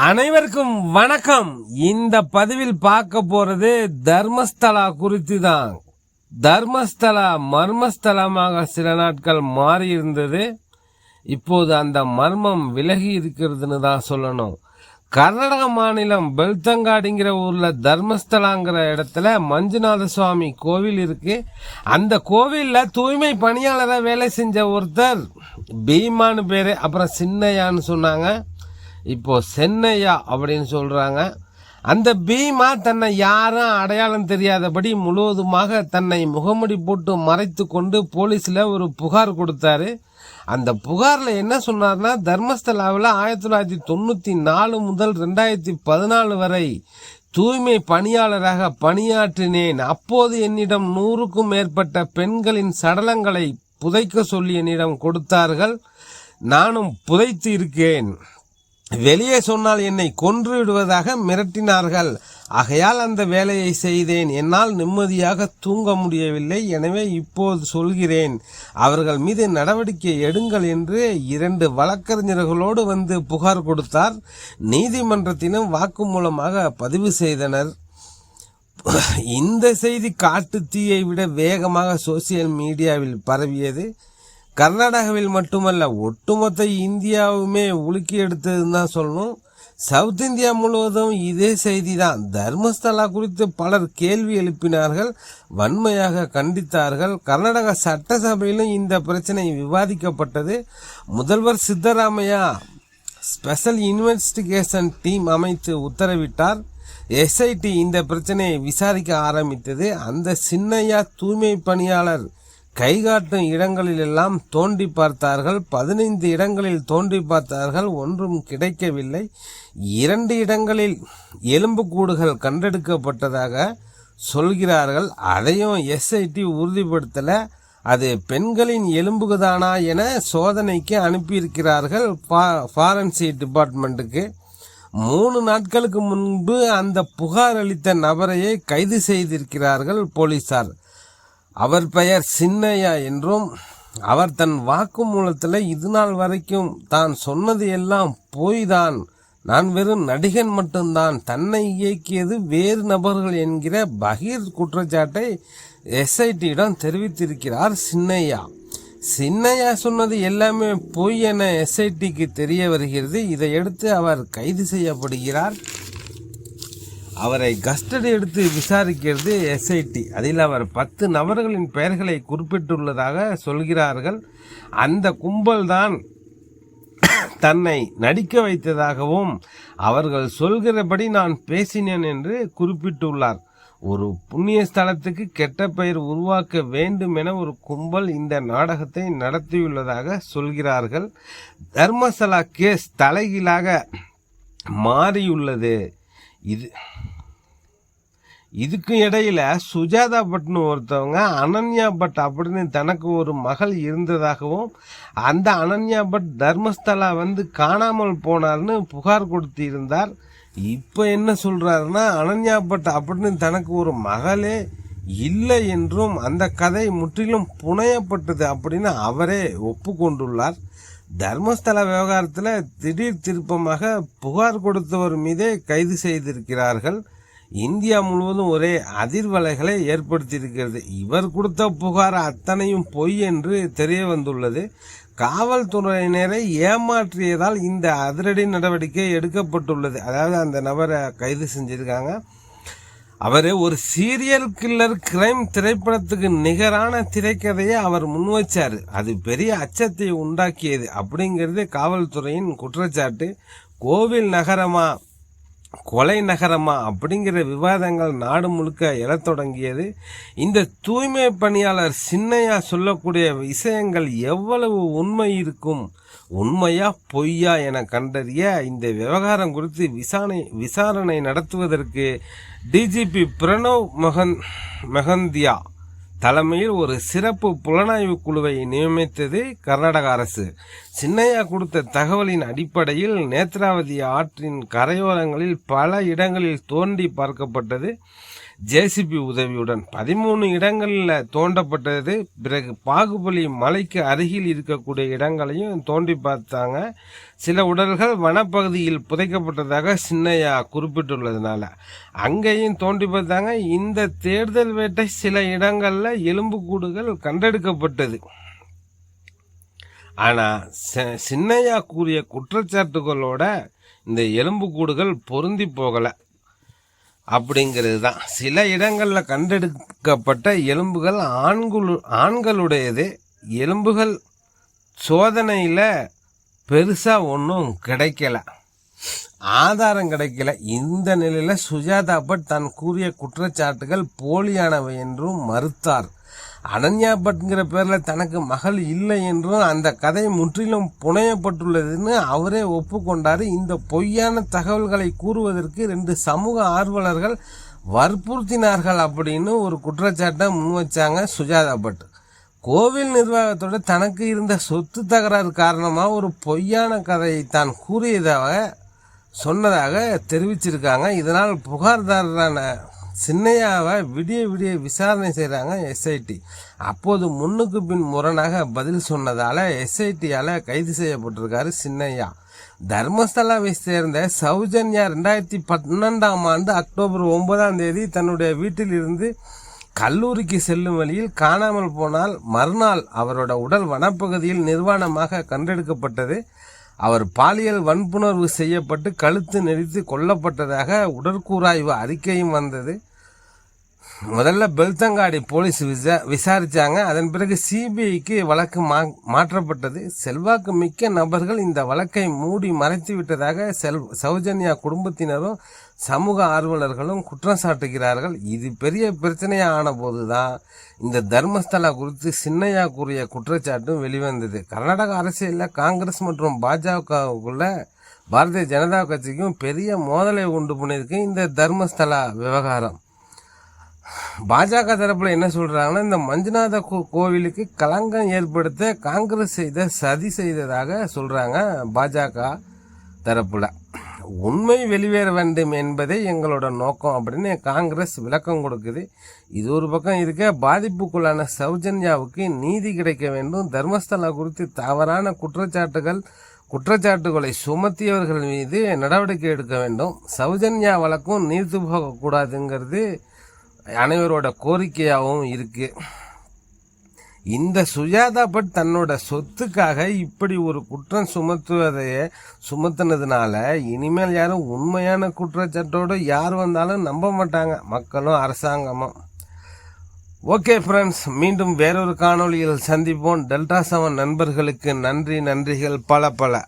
அனைவருக்கும் வணக்கம். இந்த பதிவில் பார்க்க போறது தர்மஸ்தலா குறித்து தான் தர்மஸ்தலா மர்மஸ்தலமாக சில நாட்கள் மாறி இருந்தது இப்போது அந்த மர்மம் விலகி இருக்கிறதுன்னு தான் சொல்லணும். கர்நாடக மாநிலம் பெல்தங்காடுங்கிற ஊர்ல தர்மஸ்தலாங்கிற இடத்துல மஞ்சுநாத சுவாமி கோவில் இருக்கு. அந்த கோவில்ல தூய்மை பணியாளராக வேலை செஞ்ச ஒருத்தர் பீமான்னு பேரு அப்புறம் சின்னையான்னு சொன்னாங்க. இப்போ சென்னையா அப்படின்னு சொல்கிறாங்க அந்த பீமா தன்னை யாரும் அடையாளம் தெரியாதபடி முழுவதுமாக தன்னை முகமுடி போட்டு மறைத்து கொண்டு போலீஸில் ஒரு புகார் கொடுத்தாரு. அந்த புகாரில் என்ன சொன்னார்னா தர்மஸ்தலாவில் ஆயிரத்தி தொள்ளாயிரத்தி தொண்ணூற்றி நாலு முதல் ரெண்டாயிரத்தி பதினாலு வரை தூய்மை பணியாளராக பணியாற்றினேன். அப்போது என்னிடம் நூறுக்கும் மேற்பட்ட பெண்களின் சடலங்களை புதைக்க சொல்லி என்னிடம் கொடுத்தார்கள். நானும் புதைத்து இருக்கேன். வெளியே சொன்னால் என்னை கொன்று விடுவதாக மிரட்டினார்கள். ஆகையால் அந்த வேலையை செய்தேன். என்னால் நிம்மதியாக தூங்க முடியவில்லை. எனவே இப்போது சொல்கிறேன். அவர்கள் மீது நடவடிக்கை எடுங்கள் என்று இரண்டு வழக்கறிஞர்களோடு வந்து புகார் கொடுத்தார். நீதிமன்றத்திலும் வாக்குமூலமாக பதிவு செய்தனர். இந்த செய்தி காட்டு தீயை விட வேகமாக சோசியல் மீடியாவில் பரவியது. கர்நாடகாவில் மட்டுமல்ல ஒட்டுமொத்த இந்தியாவுமே உலுக்கி எடுத்ததுன்னு தான் சொல்லணும். சவுத் இந்தியா முழுவதும் இதே செய்தி தான் தர்மஸ்தலா குறித்து பலர் கேள்வி எழுப்பினார்கள் வன்மையாக கண்டித்தார்கள். கர்நாடக சட்டசபையிலும் இந்த பிரச்சனை விவாதிக்கப்பட்டது. முதல்வர் சித்தராமையா ஸ்பெஷல் இன்வெஸ்டிகேஷன் டீம் அமைத்து உத்தரவிட்டார். எஸ்ஐடி இந்த பிரச்சனையை விசாரிக்க ஆரம்பித்தது. அந்த சின்னையா தூய்மை பணியாளர் கைகாட்டும் இடங்களிலெல்லாம் தோண்டி பார்த்தார்கள். பதினைந்து இடங்களில் தோண்டி பார்த்தார்கள். ஒன்றும் கிடைக்கவில்லை. இரண்டு இடங்களில் எலும்புக்கூடுகள் கண்டெடுக்கப்பட்டதாக சொல்கிறார்கள். அதையும் எஸ்ஐடி உறுதிப்படுத்தலை. அது பெண்களின் எலும்புகுதானா என சோதனைக்கு அனுப்பியிருக்கிறார்கள் ஃபாரன்சி டிபார்ட்மெண்ட்டுக்கு மூணு நாட்களுக்கு முன்பு அந்த புகார் அளித்த நபரையே கைது செய்திருக்கிறார்கள் போலீசார். அவர் பெயர் சின்னையா என்றும் அவர் தன் வாக்குமூலத்தில் இது நாள் வரைக்கும் தான் சொன்னது எல்லாம் போய்தான். நான் வெறும் நடிகன் மட்டும்தான். தன்னை இயக்கியது வேறு நபர்கள் என்கிற பகீர் குற்றச்சாட்டை எஸ்ஐடியிடம் தெரிவித்திருக்கிறார் சின்னையா. சின்னையா சொன்னது எல்லாமே பொய் என எஸ்ஐடிக்கு தெரிய வருகிறது. இதையடுத்து அவர் கைது செய்யப்படுகிறார். அவரை கஸ்டடி எடுத்து விசாரிக்கிறது எஸ்ஐடி அதில் அவர் பத்து நபர்களின் பெயர்களை குறிப்பிட்டுள்ளதாக சொல்கிறார்கள். அந்த கும்பல் தான் தன்னை நடிக்க வைத்ததாகவும் அவர்கள் சொல்கிறபடி நான் பேசினேன் என்று குறிப்பிட்டுள்ளார். ஒரு புண்ணிய ஸ்தலத்துக்கு கெட்ட பெயர் உருவாக்க வேண்டும் என ஒரு கும்பல் இந்த நாடகத்தை நடத்தியுள்ளதாக சொல்கிறார்கள். தர்மசலா கேஸ் தலைகீழாக மாறியுள்ளது. இது இதுக்கு இடையில சுஜாதா பட்னு ஒருத்தவங்க அனன்யா பட் அப்படின்னு தனக்கு ஒரு மகள் இருந்ததாகவும் அந்த அனன்யா பட் தர்மஸ்தலா வந்து காணாமல் போனார்னு புகார் கொடுத்து இருந்தார் இப்போ என்ன சொல்றாருன்னா அனன்யா பட் அப்படின்னு தனக்கு ஒரு மகளே இல்லை என்றும் அந்த கதை முற்றிலும் புனையப்பட்டது அப்படின்னு அவரே ஒப்புக்கொண்டுள்ளார். தர்மஸ்தல விவகாரத்தில் திடீர் திருப்பமாக புகார் கொடுத்தவர் மீதே கைது செய்திருக்கிறார்கள். இந்தியா முழுவதும் ஒரே அதிர்வலைகளை ஏற்படுத்தியிருக்கிறது. இவர் கொடுத்த புகார் அத்தனையும் பொய் என்று தெரிய வந்துள்ளது. காவல்துறையினரை ஏமாற்றியதால் இந்த அதிரடி நடவடிக்கை எடுக்கப்பட்டுள்ளது. அதாவது அந்த நபரை கைது செஞ்சிருக்காங்க. அவர் ஒரு சீரியல் கில்லர் கிரைம் திரைப்படத்துக்கு நிகரான திரைக்கதையை அவர் முன்வைச்சார் அது பெரிய அச்சத்தை உண்டாக்கியது. அப்படிங்கிறது காவல்துறையின் குற்றச்சாட்டு. கோவில் நகரமா கொலை நகரமா அப்படிங்கிற விவாதங்கள் நாடு முழுக்க எழத் தொடங்கியது. இந்த தூய்மை பணியாளர் சின்னையா சொல்லக்கூடிய விஷயங்கள் எவ்வளவு உண்மை இருக்கும்? உண்மையா பொய்யா என கண்டறிய இந்த விவகாரம் குறித்து விசாரணை விசாரணை நடத்துவதற்கு டிஜிபி பிரணவ் மகன் மெஹந்தியா தலைமையில் ஒரு சிறப்பு புலனாய்வு குழுவை நியமித்தது கர்நாடக அரசு. சின்னையா கொடுத்த தகவலின் அடிப்படையில் நேத்ராவதி ஆற்றின் கரையோரங்களில் பல இடங்களில் தோண்டி பார்க்கப்பட்டது. ஜேசிபி உதவியுடன் பதிமூணு இடங்களில் தோண்டப்பட்டது. பிறகு பாகுபலி மலைக்கு அருகில் இருக்கக்கூடிய இடங்களையும் தோண்டி பார்த்தாங்க. சில உடல்கள் வனப்பகுதியில் புதைக்கப்பட்டதாக சின்னையா குறிப்பிட்டுள்ளதுனால அங்கேயும் தோண்டி பார்த்தாங்க. இந்த தேடுதல் வேட்டை சில இடங்களில் எலும்புக்கூடுகள் கண்டெடுக்கப்பட்டது. ஆனால் சின்னையா கூறிய குற்றச்சாட்டுகளோட இந்த எலும்புக்கூடுகள் பொருந்தி போகலை. அப்படிங்கிறது தான் சில இடங்களில் கண்டெடுக்கப்பட்ட எலும்புகள் ஆண்குள் ஆண்களுடையது. எலும்புகள் சோதனையில் பெருசாக ஒன்றும் கிடைக்கல. ஆதாரம் கிடைக்கல. இந்த நிலையில் சுஜாதா பட் தான் கூறிய குற்றச்சாட்டுகள் போலியானவை என்றும் மறுத்தார். அனன்யா பட்ங்கிற பேரில் தனக்கு மகள் இல்லை என்றும் அந்த கதை முற்றிலும் புனையப்பட்டுள்ளதுன்னு அவரே ஒப்புக்கொண்டார். இந்த பொய்யான தகவல்களை கூறுவதற்கு ரெண்டு சமூக ஆர்வலர்கள் வற்புறுத்தினார்கள் அப்படின்னு ஒரு குற்றச்சாட்டை முன்வச்சாங்க சுஜாதா பட். கோவில் நிர்வாகத்தோட தனக்கு இருந்த சொத்து தகராறு காரணமாக ஒரு பொய்யான கதையை தான் கூறியதாக சொன்னதாக தெரிவிச்சிருக்காங்க. இதனால் புகார்தாரரான சின்னையாவை விடிய விடிய விசாரணை செய்கிறாங்க எஸ்ஐடி அப்போது முன்னுக்கு பின் முரணாக பதில் சொன்னதால் எஸ்ஐடியால் கைது செய்யப்பட்டிருக்காரு சின்னையா. தர்மஸ்தலாவை சேர்ந்த சௌஜன்யா ரெண்டாயிரத்தி பன்னெண்டாம் ஆண்டு அக்டோபர் ஒன்பதாம் தேதி தன்னுடைய வீட்டில் இருந்து கல்லூரிக்கு செல்லும் வழியில் காணாமல் போனால் மறுநாள் அவரோட உடல் வனப்பகுதியில் நிர்வாணமாக கண்டெடுக்கப்பட்டது. அவர் பாலியல் வன்புணர்வு செய்யப்பட்டு கழுத்து நெரித்து கொல்லப்பட்டதாக உடற்கூறாய்வு அறிக்கையும் வந்தது. முதல்ல பெல்தங்காடி போலீஸ் விசா விசாரிச்சாங்க. அதன் பிறகு சிபிஐக்கு வழக்கு மா மாற்றப்பட்டது. செல்வாக்கு மிக்க நபர்கள் இந்த வழக்கை மூடி மறைத்து விட்டதாக செல் சௌஜன்யா குடும்பத்தினரும் சமூக ஆர்வலர்களும் குற்றம் சாட்டுகிறார்கள். இது பெரிய பிரச்சனையாக ஆன போதுதான் இந்த தர்மஸ்தலா குறித்து சின்னையா கூறிய குற்றச்சாட்டும் வெளிவந்தது. கர்நாடக அரசியலில் காங்கிரஸ் மற்றும் பாஜகவுக்குள்ள பாரதிய ஜனதா கட்சிக்கும் பெரிய மோதலை உண்டு பண்ணியிருக்கு இந்த தர்மஸ்தலா விவகாரம். பாஜக தரப்புல என்ன சொல்றாங்கன்னா இந்த மஞ்சுநாத கோவிலுக்கு களங்கம் ஏற்படுத்த காங்கிரஸ் செய்த சதி செய்ததாக சொல்றாங்க பாஜக தரப்புல. உண்மை வெளிவேற வேண்டும் என்பதே எங்களோட நோக்கம் அப்படின்னு காங்கிரஸ் விளக்கம் கொடுக்குது. இது ஒரு பக்கம் இருக்க பாதிப்புக்குள்ளான சௌஜன்யாவுக்கு நீதி கிடைக்க வேண்டும். தர்மஸ்தலா குறித்து தவறான குற்றச்சாட்டுகள் குற்றச்சாட்டுகளை சுமத்தியவர்கள் மீது நடவடிக்கை எடுக்க வேண்டும். சௌஜன்யா வழக்கும் நீர்த்து போகக்கூடாதுங்கிறது அனைவரோட கோரிக்கையாகவும் இருக்கு. இந்த சுஜாதா பட் தன்னோட சொத்துக்காக இப்படி ஒரு குற்றம் சுமத்துவதைய சுமத்துனதுனால இனிமேல் யாரும் உண்மையான குற்றச்சாட்டோடு யார் வந்தாலும் நம்ப மாட்டாங்க மக்களும் அரசாங்கமும். ஓகே ஃப்ரெண்ட்ஸ் மீண்டும் வேறொரு காணொளியில் சந்திப்போம். டெல்டா செவன் நண்பர்களுக்கு நன்றி நன்றிகள் பல பல.